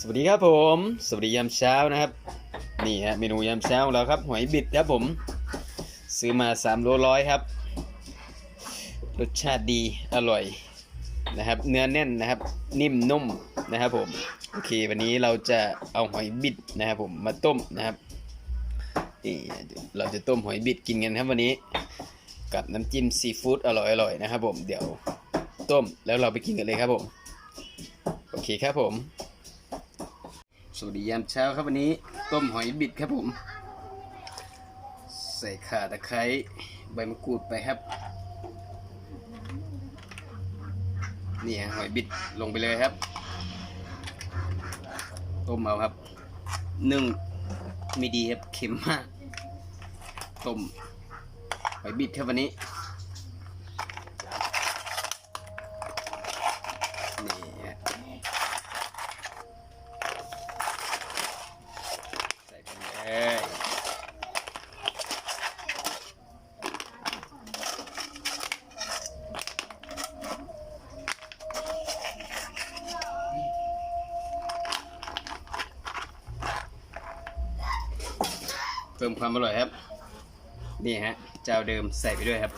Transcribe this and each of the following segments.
สวัสดีครับผม สวัสดียามเช้านะครับ นี่ฮะเมนูยามเช้าของเราครับหอยบิดครับผม ซื้อมา3โลร้อยครับ รสชาติดีอร่อยนะครับ เนื้อแน่นนะครับ นิ่มนุ่มนะครับผมโอเควันนี้เราจะเอาหอยบิดนะครับผมมาต้มนะครับนี่เราจะต้มหอยบิดกินกันครับวันนี้ กับน้ำจิ้มซีฟู้ดอร่อยๆนะครับผมเดี๋ยวต้มแล้วเราไปกินกันเลยครับผม โอเคครับผม สวัสดียามเช้าครับวันนี้ ต้มหอยบิดครับผม ใส่ข่าตะไคร้ใบมะกรูดไปครับนี่ฮะหอยบิดลงไปเลยครับ ต้มเอาครับนึ่งไม่ดีครับเค็มมากต้มหอยบิดครับวันนี้นี่ เพิ่มความอร่อยครับ นี่ฮะเจ้าเดิมใส่ไปด้วยครับ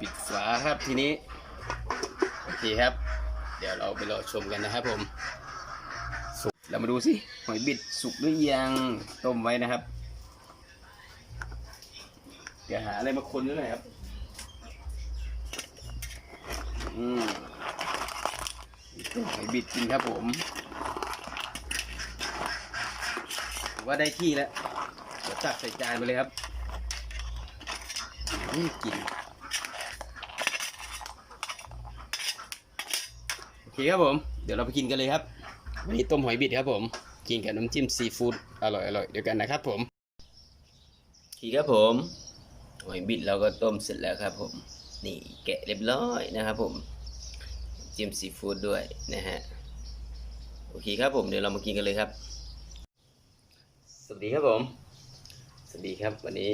ปิดฝาครับทีนี้ โอเคครับ เดี๋ยวเราไปรอชมกันนะครับผมเรามาดูสิหอยบิดสุกหรือยังต้มไว้นะครับ เดี๋ยวหาอะไรมาคนด้วยหน่อยครับ หอยบิดกินครับผมถือว่าได้ที่แล้วเดี๋ยวตักใส่จานไปเลยครับอืมกินโอเคครับผม เดี๋ยวเราไปกินกันเลยครับวันนี้ต้มหอยบิดครับผม กินกับน้ำจิ้มซีฟู้ดอร่อยอร่อยเดียวกันนะครับผมโอเคครับผมหอยบิดเราก็ต้มเสร็จแล้วครับผม นี่แกะเรียบร้อยนะครับผมจิ้มซีฟู้ดด้วยนะฮะโอเคครับผมเดี๋ยวเรามากินกันเลยครับ สวัสดีครับผม สวัสดีครับวันนี้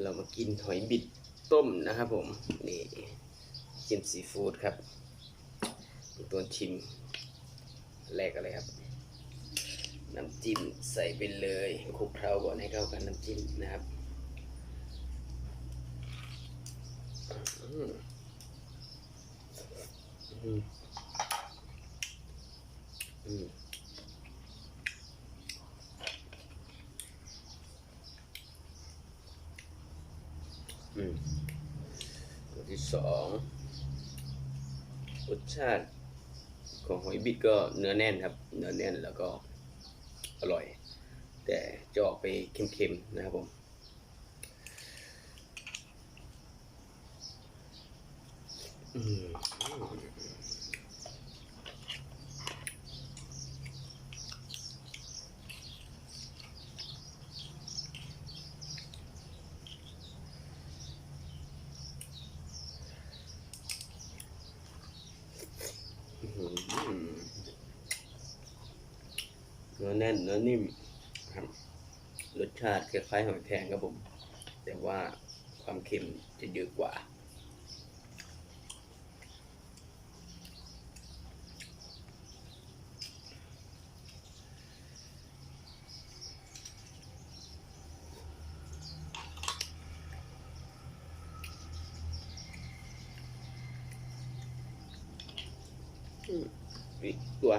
เรามากินหอยบิดต้มนะครับผมนี่จิ้มซีฟู้ดครับตัวชิมแรกอะไรครับ น้ำจิ้มใส่ไปเลยคลุกเคล้าก่อนให้เข้ากันน้ำจิ้มนะครับ อืมอืมอืมอืมตัวที่สองรสชาติของหอยบิดก็เนื้อแน่นครับ เนื้อแน่นแล้วก็อร่อย แต่จะออกไปเค็มๆนะครับผมอืมอืม เนื้อแน่นเนื้อนิ่มครับรสชาติคล้ายๆหอยแครงครับผม แต่ว่าความเค็มจะเยอะกว่า อืมอีกตัว